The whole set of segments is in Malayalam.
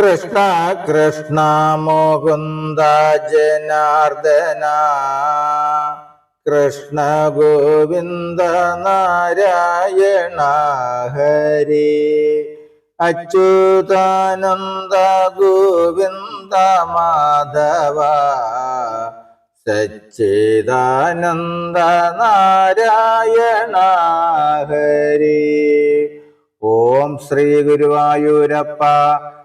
കൃഷ്ണ കൃഷ്ണ മോകുന്ദ ജനാർദ്ദന. കൃഷ്ണ ഗോവിന്ദ നാരായണ ഹരി. അച്യുതാനന്ദ ഗോവിന്ദ മാധവ. സച്ചിദാനന്ദ നാരായണ ഹരി. ഓം ശ്രീ ഗുരുവായൂരപ്പ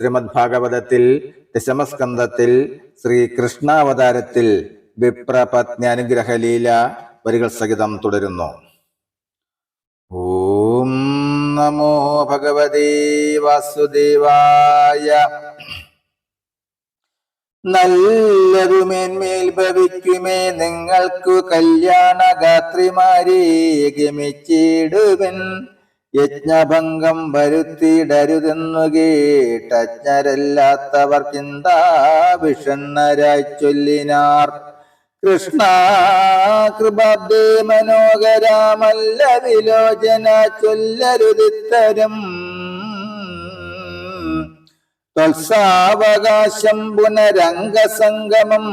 ശ്രീമദ് ഭാഗവതത്തിൽ ദശമസ്കന്ധത്തിൽ ശ്രീ കൃഷ്ണാവതാരത്തിൽ വിപ്രപത്നി അനുഗ്രഹ വരികൾ സഹിതം തുടരുന്നു. ഓം നമോ ഭഗവതേ വാസുദേവായ. നല്ലതുമേന്മേൽ ഭവിക്കുമേ നിങ്ങൾക്കു കല്യാണ ഗാത്രിമാരെ ഗമിച്ചിടുവൻ. യജ്ഞഭംഗം വരുത്തിയിടരുതെന്നു കേട്ടജ്ഞരല്ലാത്തവർ ചിന്താഭിഷണ്ണരായി ചൊല്ലിനാർ. കൃഷ്ണ കൃപാബ്ദേ മനോഹരാമല്ല വിലോചന ചൊല്ലരുതിത്തരം. ത്വത്സാവകാശം പുനരംഗസംഗമം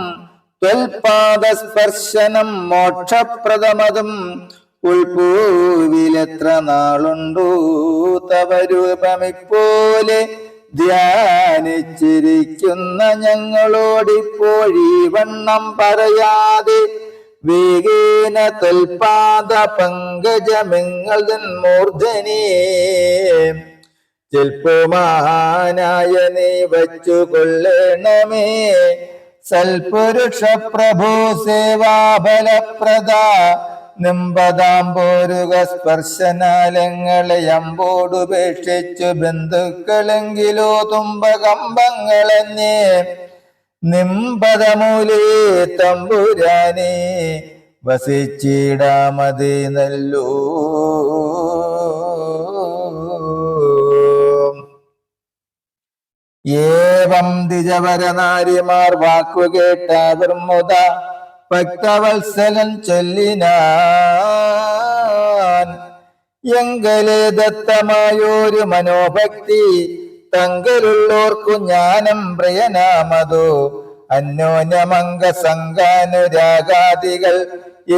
ത്വൽപാദസ്പർശനം മോക്ഷപ്രദമതും. ഉൾപൂവിലെത്ര നാളുണ്ടോ? തവരൂപമിപ്പോലെ ധ്യാനിച്ചിരിക്കുന്ന ഞങ്ങളോടിപ്പോഴീ വണ്ണം പറയാതെ വേഗേന തൽപാദ പങ്കജമിങ്ങൾ മൂർധനേ. മഹാനായ നീ വച്ചു കൊള്ളണമേ സൽപുരുഷ പ്രഭു സേവാഫലപ്രദ നിമ്പതാംബോരുക സ്പർശനാലങ്ങളെ അമ്പോടുപേക്ഷിച്ചു ബന്ധുക്കളെങ്കിലോ തുമ്പകമ്പങ്ങളെന്നേ. നിമ്പതമൂലേ തമ്പുരാനെ വസിച്ചിടാമതി നല്ലൂ. ഏവം ദിജവരനാരിമാർ വാക്കുകേട്ട നിർമുത ഭക്തവത്സലൻ ചൊല്ലിനാൻ. എങ്കലെ ദത്തമായൊരു മനോഭക്തി തങ്കലുള്ളോർക്കു ജ്ഞാനം പ്രിയനാമതു. അന്യോന്യമംഗ സംഘാനുരാഗാദികൾ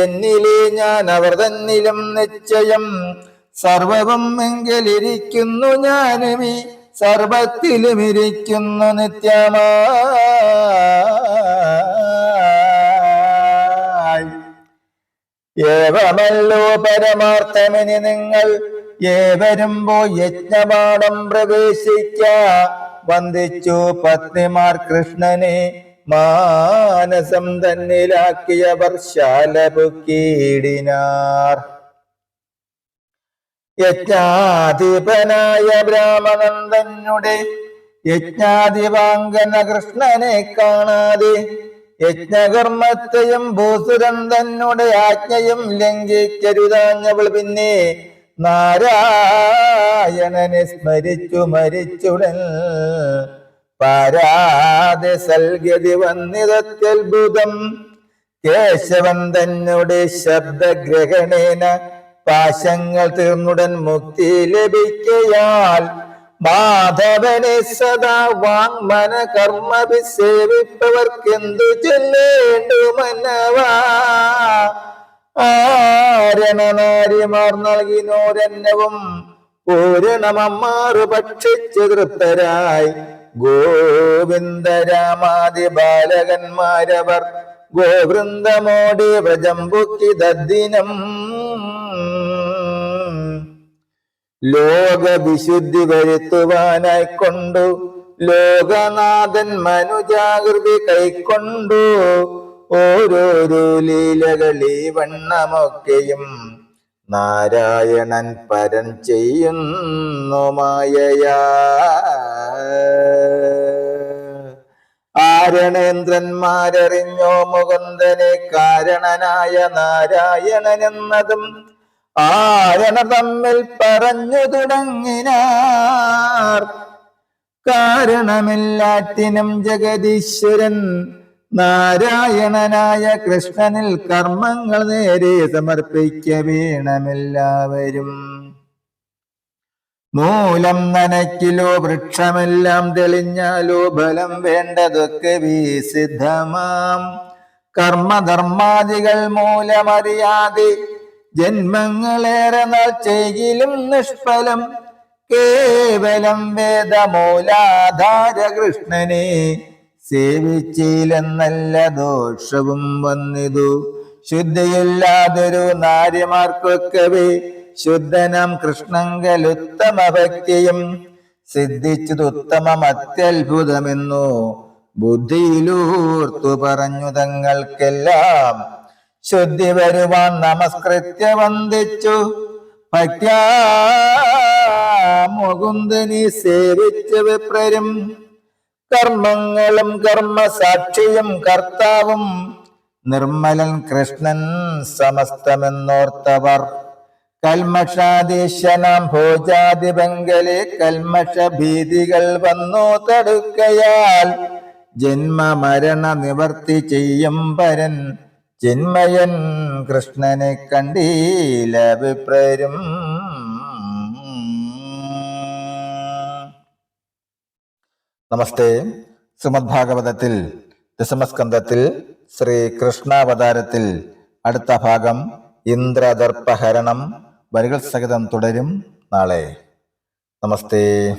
എന്നിലെ ഞാൻ അവർ തന്നിലും നിശ്ചയം. സർവവും എങ്കിലിരിക്കുന്നു ഞാനുമീ സർവത്തിലും ഇരിക്കുന്നു ഏവമല്ലോ പരമാർത്ഥമിനി നിങ്ങൾ ഏവരുമ്പോ യജ്ഞപാഠം പ്രവേശിക്ക. വന്ദിച്ചു പത്നിമാർ കൃഷ്ണനെ മാനസം തന്നിലാക്കിയവർ ശാലപുക്കീടിനാർ യജ്ഞാധിപനായ ബ്രാഹ്മണന്ദനുടെ യജ്ഞാധിപാങ്കന കൃഷ്ണനെ കാണാതെ യജ്ഞകർമ്മത്തെയും ഭൂസുരൻ തന്നെ ആജ്ഞയും ലംഘിക്കരുതാഞ്ഞവൾ പിന്നെ നാരായണനെ സ്മരിച്ചു മരിച്ചുടൻ. പാരാതെ സൽഗതി വന്നിതത്യത്ഭുതം കേശവൻ തന്നെ ശബ്ദഗ്രഹണേന പാശങ്ങൾ തീർന്നുടൻ മുക്തി ലഭിക്കയാൽ മാധവനെ സദാ വാങ്മന കർമ്മ സേവിപ്പവർക്കെന്തു ചൊല്ലേണ്ടു മനവാ ആരണനാരിമാർ നൽകിനോരന്നവും പൂരണമമ്മാറു ഭക്ഷിച്ചു തൃപ്തരായി. ഗോവിന്ദരാമാദി ബാലകന്മാരവർ ഗോവൃന്ദമോടി വ്രജംബുക്കി ദദ്ദിനം ലോകവിശുദ്ധി വരുത്തുവാനായി കൊണ്ടു. ലോകനാഥൻ മനുജാകൃതി കൈക്കൊണ്ടു. ഓരോരോ ലീലകളി വണ്ണമൊക്കെയും നാരായണൻ പരൻ ചെയ്യുന്നു മായയാ. ആരണേന്ദ്രന്മാരറിഞ്ഞോ മുകുന്ദനെ കാരണനായ നാരായണൻ എന്നതും ആരണ തമ്മിൽ പറഞ്ഞു തുടങ്ങിനാർ. കാരണമില്ലാറ്റിനും ജഗദീശ്വരൻ നാരായണനായ കൃഷ്ണനിൽ കർമ്മങ്ങൾ നേരെ സമർപ്പിക്ക വേണമെല്ലാവരും. മൂലം നനയ്ക്കിലോ വൃക്ഷമെല്ലാം തെളിഞ്ഞാലോ ബലം വേണ്ടതൊക്കെ വിസിദ്ധമാം കർമ്മധർമാദികൾ മൂലമറിയാതെ ജന്മങ്ങളേറെ നാൾ നിഷ്ഫലം. കേവലം വേദമൂലാധാര കൃഷ്ണനെ സേവിച്ചില്ലെന്നല്ല ദോഷവും വന്നിതു. ശുദ്ധിയില്ലാതൊരു നാര്യമാർക്കൊക്കവേ ശുദ്ധനം കൃഷ്ണങ്കലുത്തമ ഭക്തിയും സിദ്ധിച്ചതുത്തമം അത്യത്ഭുതമെന്നു ബുദ്ധിയിലൂർത്തു പറഞ്ഞു തങ്ങൾക്കെല്ലാം. ശുദ്ധി വരുവാൻ നമസ്കൃത്യ വന്ദിച്ചു. ഭക്യാ മുകുന്ദനി സേവിച്ച് വിപ്രരും. കർമ്മങ്ങളും കർമ്മസാക്ഷിയും കർത്താവും. നിർമ്മലൻ കൃഷ്ണൻ സമസ്തമെന്നോർത്തവർ. കൽമഷാദീശനാം ഭോജാതിപങ്കലെ കൽമഷ ഭീതികൾ വന്നു തടുക്കയാൽ ജന്മ മരണ നിവർത്തി ചെയ്യും പരൻ ചിന്മയൻ കൃഷ്ണനെ കണ്ടീല വിപ്രരും. നമസ്തേ. ശ്രീമദ് ഭാഗവതത്തിൽ ദശമസ്കന്ധത്തിൽ ശ്രീ കൃഷ്ണാവതാരത്തിൽ അടുത്ത ഭാഗം ഇന്ദ്രദർപ്പഹരണം വരികൾ സഹിതം തുടരും നാളെ. നമസ്തേ.